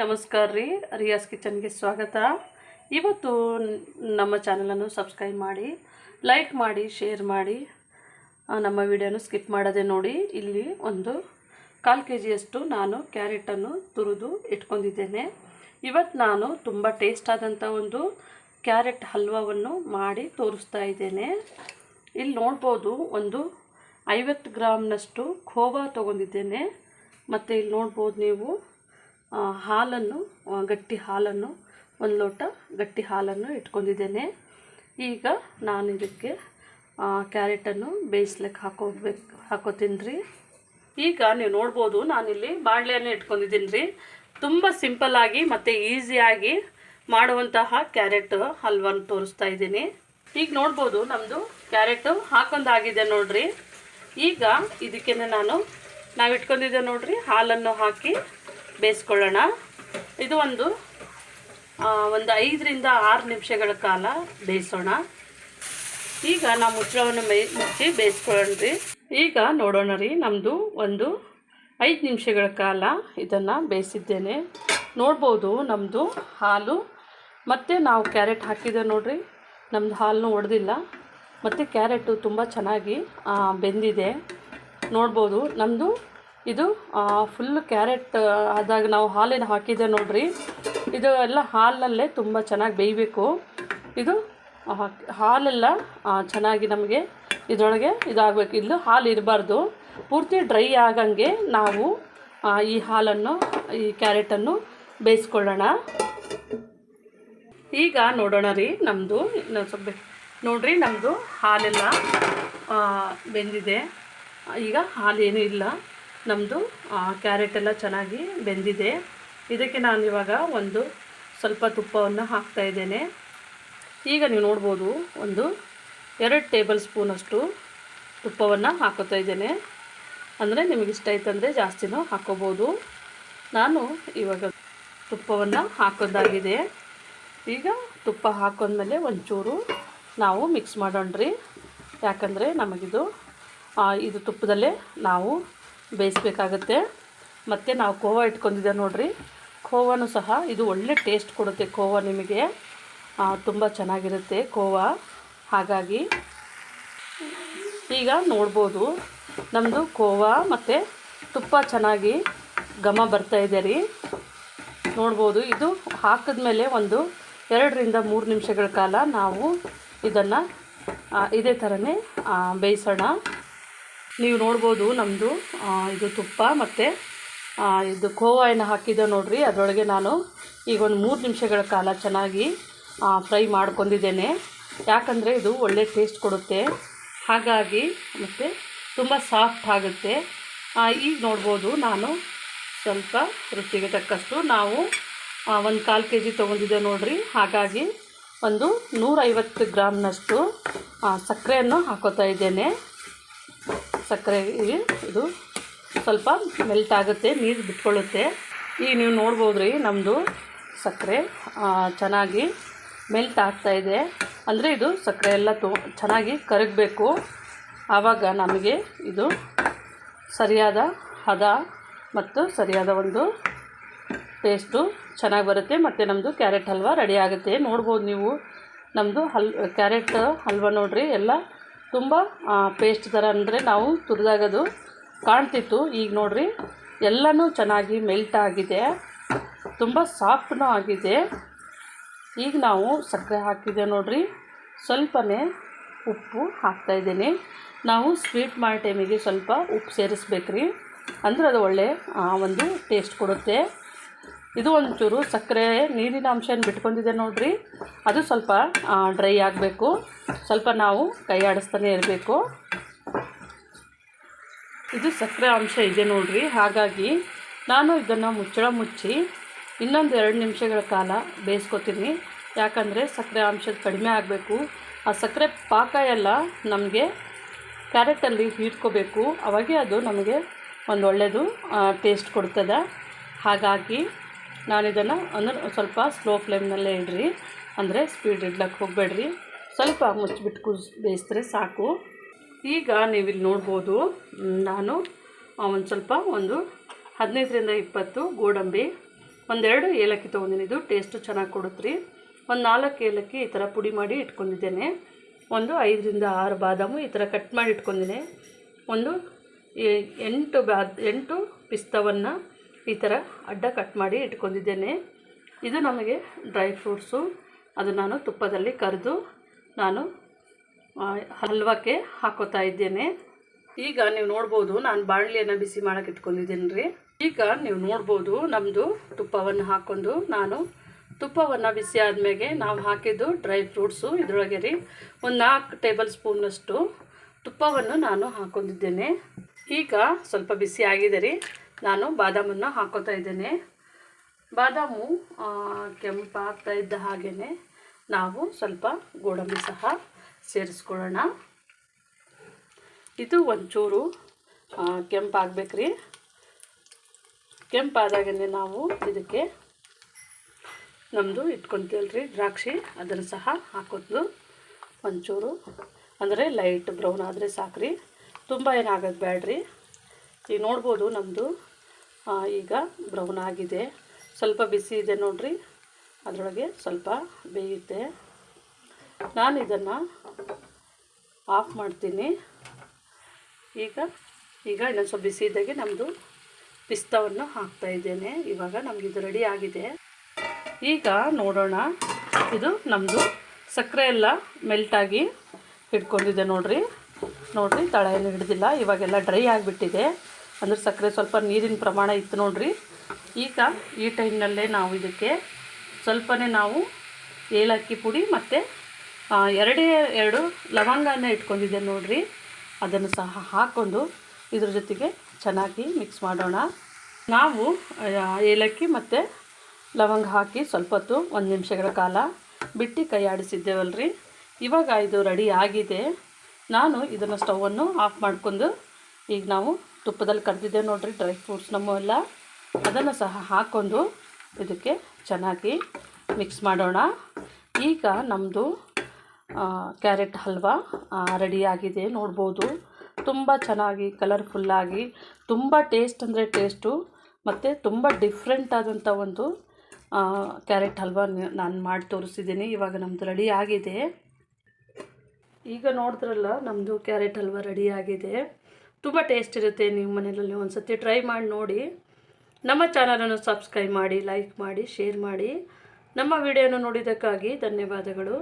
ನಮಸ್ಕಾರ ರೀ ರಿಯಾಸ್ ಕಿಚನ್ಗೆ ಸ್ವಾಗತ. ಇವತ್ತು ನಮ್ಮ ಚಾನಲನ್ನು ಸಬ್ಸ್ಕ್ರೈಬ್ ಮಾಡಿ, ಲೈಕ್ ಮಾಡಿ, ಶೇರ್ ಮಾಡಿ. ನಮ್ಮ ವಿಡಿಯೋನು ಸ್ಕಿಪ್ ಮಾಡೋದೆ ನೋಡಿ. ಇಲ್ಲಿ ಒಂದು ಕಾಲು ಕೆ ಜಿಯಷ್ಟು ನಾನು ಕ್ಯಾರೆಟನ್ನು ತುರಿದು ಇಟ್ಕೊಂಡಿದ್ದೇನೆ. ಇವತ್ತು ನಾನು ತುಂಬ ಟೇಸ್ಟ್ ಆದಂಥ ಒಂದು ಕ್ಯಾರೆಟ್ ಹಲ್ವಾವನ್ನು ಮಾಡಿ ತೋರಿಸ್ತಾ ಇದ್ದೇನೆ. ಇಲ್ಲಿ ನೋಡ್ಬೋದು ಒಂದು ಐವತ್ತು ಗ್ರಾಮ್ನಷ್ಟು ಖೋವಾ ತೊಗೊಂಡಿದ್ದೇನೆ. ಮತ್ತು ಇಲ್ಲಿ ನೋಡ್ಬೋದು ನೀವು ಹಾಲನ್ನು ಗಟ್ಟಿ ಹಾಲನ್ನು, ಒಂದು ಲೋಟ ಗಟ್ಟಿ ಹಾಲನ್ನು ಇಟ್ಕೊಂಡಿದ್ದೇನೆ. ಈಗ ನಾನು ಇದಕ್ಕೆ ಕ್ಯಾರೆಟನ್ನು ಬೇಯಿಸ್ಲಿಕ್ಕೆ ಹಾಕೋಬೇಕು ಹಾಕೋತೀನಿ ರೀ ಈಗ ನೀವು ನೋಡ್ಬೋದು, ನಾನಿಲ್ಲಿ ಬಾಣಲೆಯನ್ನು ಇಟ್ಕೊಂಡಿದ್ದೀನಿ ರೀ ತುಂಬ ಸಿಂಪಲ್ಲಾಗಿ ಮತ್ತು ಈಸಿಯಾಗಿ ಮಾಡುವಂತಹ ಕ್ಯಾರೆಟ್ ಹಲ್ವನ್ನು ತೋರಿಸ್ತಾ ಇದ್ದೀನಿ. ಈಗ ನೋಡ್ಬೋದು ನಮ್ಮದು ಕ್ಯಾರೆಟು ಹಾಕೊಂಡಾಗಿದೆ ನೋಡ್ರಿ. ಈಗ ಇದಕ್ಕೆ ನಾನು, ನಾವು ಇಟ್ಕೊಂಡಿದ್ದೆ ನೋಡ್ರಿ, ಹಾಲನ್ನು ಹಾಕಿ ಬೇಯಿಸ್ಕೊಳ್ಳೋಣ. ಇದು ಒಂದು ಒಂದು ಐದರಿಂದ ಆರು ನಿಮಿಷಗಳ ಕಾಲ ಬೇಯಿಸೋಣ. ಈಗ ನಾವು ಮುಚ್ಚಳವನ್ನು ಮೈ, ಮುಚ್ಚಿ ಬೇಯಿಸ್ಕೊಳ್ಳೋಣ ಈಗ ನೋಡೋಣ ರೀ ನಮ್ಮದು ಒಂದು ಐದು ನಿಮಿಷಗಳ ಕಾಲ ಇದನ್ನು ಬೇಯಿಸಿದ್ದೇನೆ. ನೋಡ್ಬೋದು ನಮ್ಮದು ಹಾಲು, ಮತ್ತು ನಾವು ಕ್ಯಾರೆಟ್ ಹಾಕಿದೆ ನೋಡ್ರಿ. ನಮ್ಮದು ಹಾಲನ್ನು ಒಡೆದಿಲ್ಲ. ಮತ್ತು ಕ್ಯಾರೆಟು ತುಂಬ ಚೆನ್ನಾಗಿ ಬೆಂದಿದೆ. ನೋಡ್ಬೋದು ನಮ್ಮದು ಇದು ಫುಲ್ ಕ್ಯಾರೆಟ್ ಆದಾಗ ನಾವು ಹಾಲಿನ ಹಾಕಿದ್ದೆ ನೋಡ್ರಿ. ಇದು ಎಲ್ಲ ಹಾಲಿನಲ್ಲೇ ತುಂಬ ಚೆನ್ನಾಗಿ ಬೇಯಬೇಕು. ಇದು ಹಾಲೆಲ್ಲ ಚೆನ್ನಾಗಿ ನಮಗೆ ಇದರೊಳಗೆ ಇದಾಗಬೇಕು. ಇಲ್ಲೂ ಹಾಲು ಇರಬಾರ್ದು. ಪೂರ್ತಿ ಡ್ರೈ ಆಗಂಗೆ ನಾವು ಈ ಹಾಲನ್ನು, ಈ ಕ್ಯಾರೆಟನ್ನು ಬೇಯಿಸ್ಕೊಳ್ಳೋಣ. ಈಗ ನೋಡೋಣ ರೀ ನಮ್ಮದು ಸ್ವಲ್ಪ ನೋಡ್ರಿ ನಮ್ಮದು ಹಾಲೆಲ್ಲ ಬೆಂದಿದೆ. ಈಗ ಹಾಲೇನೂ ಇಲ್ಲ. ನಮ್ಮದು ಕ್ಯಾರೆಟ್ ಎಲ್ಲ ಚೆನ್ನಾಗಿ ಬೆಂದಿದೆ. ಇದಕ್ಕೆ ನಾನು ಇವಾಗ ಒಂದು ಸ್ವಲ್ಪ ತುಪ್ಪವನ್ನು ಹಾಕ್ತಾ ಇದ್ದೇನೆ. ಈಗ ನೀವು ನೋಡ್ಬೋದು, ಒಂದು ಎರಡು ಟೇಬಲ್ ಸ್ಪೂನಷ್ಟು ತುಪ್ಪವನ್ನು ಹಾಕೋತಾ ಇದ್ದೇನೆ. ಅಂದರೆ ನಿಮಗೆ ಇಷ್ಟ ಆಯ್ತಂದರೆ ಜಾಸ್ತಿನೂ ಹಾಕೋಬೋದು. ನಾನು ಇವಾಗ ತುಪ್ಪವನ್ನು ಹಾಕೋದಾಗಿದೆ. ಈಗ ತುಪ್ಪ ಹಾಕೊಂಡ್ಮೇಲೆ ಒಂಚೂರು ನಾವು ಮಿಕ್ಸ್ ಮಾಡೋಣ್ರಿ. ಯಾಕಂದರೆ ನಮಗಿದು ಇದು ತುಪ್ಪದಲ್ಲೇ ನಾವು ಬೇಯಿಸ್ಬೇಕಾಗತ್ತೆ. ಮತ್ತು ನಾವು ಖೋವಾ ಇಟ್ಕೊಂಡಿದ್ದೆ ನೋಡಿರಿ. ಖೋವಾನು ಸಹ ಇದು ಒಳ್ಳೆ ಟೇಸ್ಟ್ ಕೊಡುತ್ತೆ ಖೋವಾ ನಿಮಗೆ. ತುಂಬ ಚೆನ್ನಾಗಿರುತ್ತೆ ಖೋವಾ ಹಾಗಾಗಿ ಈಗ ನೋಡ್ಬೋದು ನಮ್ಮದು ಖೋವಾ ಮತ್ತು ತುಪ್ಪ ಚೆನ್ನಾಗಿ ಘಮ ಬರ್ತಾ ಇದೆ ರೀ. ನೋಡ್ಬೋದು ಇದು ಹಾಕಿದ್ಮೇಲೆ ಒಂದು ಎರಡರಿಂದ ಮೂರು ನಿಮಿಷಗಳ ಕಾಲ ನಾವು ಇದನ್ನು ಇದೇ ಥರನೇ ಬೇಯಿಸೋಣ. ನೀವು ನೋಡ್ಬೋದು ನಮ್ಮದು ಇದು ತುಪ್ಪ ಮತ್ತು ಇದು ಕೋವಾಯನ್ನು ಹಾಕಿದ್ದೆ ನೋಡ್ರಿ. ಅದರೊಳಗೆ ನಾನು ಈಗ ಒಂದು ಮೂರು ನಿಮಿಷಗಳ ಕಾಲ ಚೆನ್ನಾಗಿ ಫ್ರೈ ಮಾಡ್ಕೊಂಡಿದ್ದೇನೆ. ಯಾಕಂದರೆ ಇದು ಒಳ್ಳೆ ಟೇಸ್ಟ್ ಕೊಡುತ್ತೆ. ಹಾಗಾಗಿ ಮತ್ತು ತುಂಬ ಸಾಫ್ಟ್ ಆಗುತ್ತೆ. ಈಗ ನೋಡ್ಬೋದು ನಾನು ಸ್ವಲ್ಪ ರುಚಿಗೆ ತಕ್ಕಷ್ಟು ನಾವು ಒಂದು ಕಾಲು ಕೆ ಜಿ ತೊಗೊಂಡಿದ್ದೆ ನೋಡಿರಿ. ಹಾಗಾಗಿ ಒಂದು ನೂರೈವತ್ತು ಗ್ರಾಮ್ನಷ್ಟು ಸಕ್ಕರೆಯನ್ನು ಹಾಕೋತಾ ಇದ್ದೇನೆ. ಸಕ್ಕರೆ ಇದು ಸ್ವಲ್ಪ ಮೆಲ್ಟ್ ಆಗುತ್ತೆ, ನೀರು ಬಿಟ್ಕೊಳ್ಳುತ್ತೆ. ಈಗ ನೀವು ನೋಡ್ಬೋದು ರೀ ನಮ್ಮದು ಸಕ್ಕರೆ ಚೆನ್ನಾಗಿ ಮೆಲ್ಟ್ ಆಗ್ತಾ ಇದೆ. ಅಂದರೆ ಇದು ಸಕ್ಕರೆ ಎಲ್ಲ ತೋ, ಚೆನ್ನಾಗಿ ಕರಗಬೇಕು. ಆವಾಗ ನಮಗೆ ಇದು ಸರಿಯಾದ ಹದ ಮತ್ತು ಸರಿಯಾದ ಒಂದು ಟೇಸ್ಟು ಚೆನ್ನಾಗಿ ಬರುತ್ತೆ ಮತ್ತು ನಮ್ಮದು ಕ್ಯಾರೆಟ್ ಹಲ್ವ ರೆಡಿ ಆಗುತ್ತೆ. ನೋಡ್ಬೋದು ನೀವು ನಮ್ಮದು ಹಲ್ ಕ್ಯಾರೆಟ್ ಹಲ್ವ ನೋಡಿರಿ, ಎಲ್ಲ ತುಂಬ ಪೇಸ್ಟ್ ಥರ ಅಂದರೆ ನಾವು ತುರಿದಾಗದು ಕಾಣ್ತಿತ್ತು. ಈಗ ನೋಡ್ರಿ, ಎಲ್ಲನೂ ಚೆನ್ನಾಗಿ ಮೆಲ್ಟ್ ಆಗಿದೆ. ತುಂಬ ಸಾಫ್ಟ್ನೂ ಆಗಿದೆ. ಈಗ ನಾವು ಸಕ್ಕರೆ ಹಾಕಿದೆ ನೋಡ್ರಿ. ಸ್ವಲ್ಪನೇ ಉಪ್ಪು ಹಾಕ್ತಾಯಿದ್ದೀನಿ ನಾವು ಸ್ವೀಟ್ ಮಾಡೋ ಟೈಮಿಗೆ ಸ್ವಲ್ಪ ಉಪ್ಪು ಸೇರಿಸ್ಬೇಕ್ರಿ. ಅಂದ್ರೆ ಅದು ಒಳ್ಳೆ ಒಂದು ಟೇಸ್ಟ್ ಕೊಡುತ್ತೆ. ಇದು ಒಂಚೂರು ಸಕ್ಕರೆ ನೀರಿನ ಅಂಶ ಏನು ಬಿಟ್ಕೊಂಡಿದೆ ನೋಡಿರಿ. ಅದು ಸ್ವಲ್ಪ ಡ್ರೈ ಆಗಬೇಕು. ಸ್ವಲ್ಪ ನಾವು ಕೈ ಆಡಿಸ್ತಾನೆ ಇರಬೇಕು. ಇದು ಸಕ್ಕರೆ ಅಂಶ ಇದೆ ನೋಡಿರಿ. ಹಾಗಾಗಿ ನಾನು ಇದನ್ನು ಮುಚ್ಚಳ ಮುಚ್ಚಿ ಇನ್ನೊಂದು ಎರಡು ನಿಮಿಷಗಳ ಕಾಲ ಬೇಯಿಸ್ಕೊತೀನಿ. ಯಾಕಂದರೆ ಸಕ್ಕರೆ ಅಂಶ ಕಡಿಮೆ ಆಗಬೇಕು. ಆ ಸಕ್ಕರೆ ಪಾಕ ಎಲ್ಲ ನಮಗೆ ಕ್ಯಾರೆಟಲ್ಲಿ ಹೀರ್ಕೋಬೇಕು ಅವಾಗೆ ಅದು ನಮಗೆ ಒಂದು ಒಳ್ಳೆಯದು ಟೇಸ್ಟ್ ಕೊಡ್ತದೆ. ಹಾಗಾಗಿ ನಾನು ಇದನ್ನು ಅಂದ್ರೆ ಸ್ವಲ್ಪ ಸ್ಲೋ ಫ್ಲೇಮ್ನಲ್ಲೇ ಇಡ್ರಿ. ಅಂದರೆ ಸ್ಪೀಡ್ ಇಡ್ಲಕ್ಕೆ ಹೋಗಬೇಡ್ರಿ. ಸ್ವಲ್ಪ ಮುಚ್ಚಿಬಿಟ್ಟು ಕುಸ್ ಬೇಯಿಸಿದ್ರೆ ಸಾಕು. ಈಗ ನೀವಿಲ್ಲಿ ನೋಡ್ಬೋದು ನಾನು ಒಂದು ಸ್ವಲ್ಪ ಒಂದು ಹದಿನೈದರಿಂದ ಇಪ್ಪತ್ತು ಗೋಡಂಬಿ, ಒಂದೆರಡು ಏಲಕ್ಕಿ ತೊಗೊಂಡಿನಿ. ಇದು ಟೇಸ್ಟು ಚೆನ್ನಾಗಿ ಕೊಡುತ್ತೆ ಒಂದು ನಾಲ್ಕು ಏಲಕ್ಕಿ ಈ ಥರ ಪುಡಿ ಮಾಡಿ ಇಟ್ಕೊಂಡಿದ್ದೇನೆ. ಒಂದು ಐದರಿಂದ ಆರು ಬಾದಾಮು ಈ ಥರ ಕಟ್ ಮಾಡಿ ಇಟ್ಕೊಂಡಿನಿ. ಒಂದು ಎಂಟು ಬಾ, ಎಂಟು ಪಿಸ್ತವನ್ನು ಈ ಥರ ಅಡ್ಡ ಕಟ್ ಮಾಡಿ ಇಟ್ಕೊಂಡಿದ್ದೇನೆ. ಇದು ನಮಗೆ ಡ್ರೈ ಫ್ರೂಟ್ಸು ಅದು ನಾನು ತುಪ್ಪದಲ್ಲಿ ಕರೆದು ನಾನು ಹಲ್ವಕ್ಕೆ ಹಾಕೋತಾ ಇದ್ದೇನೆ. ಈಗ ನೀವು ನೋಡ್ಬೋದು ನಾನು ಬಾಣಲಿಯನ್ನು ಬಿಸಿ ಮಾಡಕ್ಕೆ ಇಟ್ಕೊಂಡಿದ್ದೀನಿ ರೀ ಈಗ ನೀವು ನೋಡ್ಬೋದು ನಮ್ಮದು ತುಪ್ಪವನ್ನು ಹಾಕ್ಕೊಂಡು ನಾನು ತುಪ್ಪವನ್ನು ಬಿಸಿ ಆದಮೇಲೆ ನಾವು ಹಾಕಿದ್ದು ಡ್ರೈ ಫ್ರೂಟ್ಸು ಇದರೊಳಗೆ ರೀ. ಒಂದು ನಾಲ್ಕು ಟೇಬಲ್ ಸ್ಪೂನಷ್ಟು ತುಪ್ಪವನ್ನು ನಾನು ಹಾಕೊಂಡಿದ್ದೇನೆ. ಈಗ ಸ್ವಲ್ಪ ಬಿಸಿ ಆಗಿದೆ ರೀ. ನಾನು ಬಾದಾಮನ್ನು ಹಾಕೋತಾ ಇದ್ದೇನೆ. ಬಾದಾಮು ಕೆಂಪಾಗ್ತಾ ಇದ್ದ ಹಾಗೆಯೇ ನಾವು ಸ್ವಲ್ಪ ಗೋಡಂಬಿ ಸಹ ಸೇರಿಸ್ಕೊಳ್ಳೋಣ. ಇದು ಒಂಚೂರು ಕೆಂಪಾಗಬೇಕ್ರಿ. ಕೆಂಪಾದಾಗೇ ನಾವು ಇದಕ್ಕೆ ನಮ್ಮದು ಇಟ್ಕೊತೀವಲ್ಲ ರೀ ದ್ರಾಕ್ಷಿ. ಅದನ್ನು ಸಹ ಹಾಕೋದು ಒಂಚೂರು. ಅಂದರೆ ಲೈಟ್ ಬ್ರೌನ್ ಆದರೆ ಸಾಕ್ರಿ. ತುಂಬ ಏನಾಗೋದು ಬೇಡ್ರಿ ಈಗ ನೋಡ್ಬೋದು ನಮ್ಮದು ಈಗ ಬ್ರೌನ್ ಆಗಿದೆ. ಸ್ವಲ್ಪ ಬಿಸಿ ಇದೆ ನೋಡ್ರಿ. ಅದರೊಳಗೆ ಸ್ವಲ್ಪ ಬೇಯುತ್ತೆ ನಾನು ಇದನ್ನು ಆಫ್ ಮಾಡ್ತೀನಿ. ಈಗ ಈಗ ಇನ್ನೊಂದು ಸ್ವಲ್ಪ ಬಿಸಿ ಇದ್ದಾಗೆ ನಮ್ಮದು ಪಿಸ್ತವನ್ನು ಹಾಕ್ತಾ ಇದ್ದೇನೆ. ಇವಾಗ ನಮ್ಗೆ ಇದು ರೆಡಿ ಆಗಿದೆ. ಈಗ ನೋಡೋಣ. ಇದು ನಮ್ಮದು ಸಕ್ಕರೆ ಎಲ್ಲ ಮೆಲ್ಟಾಗಿ ಹಿಡ್ಕೊಂಡಿದೆ ನೋಡ್ರಿ. ನೋಡ್ರಿ ತಳ ಏನು ಹಿಡ್ದಿಲ್ಲ. ಇವಾಗೆಲ್ಲ ಡ್ರೈ ಆಗಿಬಿಟ್ಟಿದೆ. ಅಂದ್ರೆ ಸಕ್ಕರೆ ಸ್ವಲ್ಪ ನೀರಿನ ಪ್ರಮಾಣ ಇತ್ತು ನೋಡ್ರಿ. ಈಗ ಈ ಟೈಮ್ನಲ್ಲೇ ನಾವು ಇದಕ್ಕೆ ಸ್ವಲ್ಪನೇ ನಾವು ಏಲಕ್ಕಿ ಪುಡಿ ಮತ್ತು ಎರಡೇ, ಎರಡು ಲವಂಗನ ಇಟ್ಕೊಂಡಿದ್ದೆ ನೋಡ್ರಿ. ಅದನ್ನು ಸಹ ಹಾಕ್ಕೊಂಡು ಇದ್ರ ಜೊತೆಗೆ ಚೆನ್ನಾಗಿ ಮಿಕ್ಸ್ ಮಾಡೋಣ. ನಾವು ಏಲಕ್ಕಿ ಮತ್ತು ಲವಂಗ ಹಾಕಿ ಸ್ವಲ್ಪ ಹೊತ್ತು, ಒಂದು ನಿಮಿಷಗಳ ಕಾಲ ಬಿಟ್ಟು ಕೈ ಆಡಿಸಿದ್ದೇವಲ್ರಿ. ಇವಾಗ ಇದು ರೆಡಿ ಆಗಿದೆ. ನಾನು ಇದನ್ನು ಸ್ಟವನ್ನು ಆಫ್ ಮಾಡ್ಕೊಂಡು ಈಗ ನಾವು ತುಪ್ಪದಲ್ಲಿ ಕರೆದಿದ್ದೆ ನೋಡಿರಿ ಡ್ರೈ ಫ್ರೂಟ್ಸ್ ನಮ್ಮ ಎಲ್ಲ. ಅದನ್ನು ಸಹ ಹಾಕ್ಕೊಂಡು ಇದಕ್ಕೆ ಚೆನ್ನಾಗಿ ಮಿಕ್ಸ್ ಮಾಡೋಣ. ಈಗ ನಮ್ಮದು ಕ್ಯಾರೆಟ್ ಹಲ್ವಾ ರೆಡಿಯಾಗಿದೆ ನೋಡ್ಬೋದು. ತುಂಬ ಚೆನ್ನಾಗಿ ಕಲರ್ಫುಲ್ಲಾಗಿ ತುಂಬ ಟೇಸ್ಟ್ ಅಂದರೆ ಟೇಸ್ಟು ಮತ್ತು ತುಂಬ ಡಿಫ್ರೆಂಟ್ ಆದಂಥ ಒಂದು ಕ್ಯಾರೆಟ್ ಹಲ್ವಾ ನಾನು ಮಾಡಿ ತೋರಿಸಿದ್ದೀನಿ. ಇವಾಗ ನಮ್ಮದು ರೆಡಿ ಆಗಿದೆ. ಈಗ ನೋಡಿದ್ರಲ್ಲ ನಮ್ಮದು ಕ್ಯಾರೆಟ್ ಹಲ್ವಾ ರೆಡಿ ಆಗಿದೆ. ತುಂಬ ಟೇಸ್ಟ್ ಇರುತ್ತೆ ನೀವು ಮನೆಯಲ್ಲಿ ಒಂದು ಸತಿ ಟ್ರೈ ಮಾಡಿ ನೋಡಿ. ನಮ್ಮ ಚಾನಲನ್ನು ಸಬ್ಸ್ಕ್ರೈಬ್ ಮಾಡಿ ಲೈಕ್ ಮಾಡಿ ಶೇರ್ ಮಾಡಿ. ನಮ್ಮ ವಿಡಿಯೋನ ನೋಡಿದ್ದಕ್ಕಾಗಿ ಧನ್ಯವಾದಗಳು.